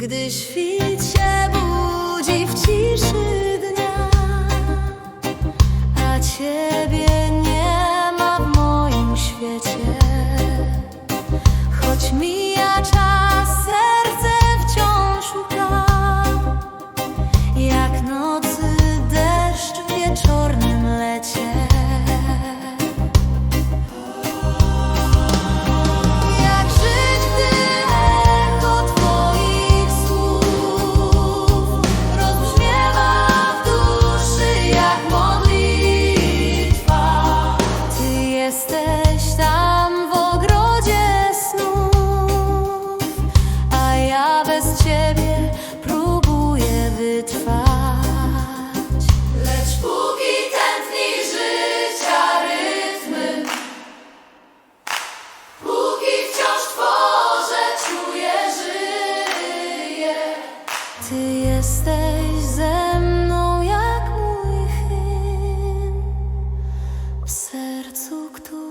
Gdy świt się budzi w ciszy bez ciebie próbuję wytrwać. Lecz póki tętni życia rytmy, póki wciąż tworzę, czuję, żyję. Ty jesteś ze mną jak mój hymn w sercu, który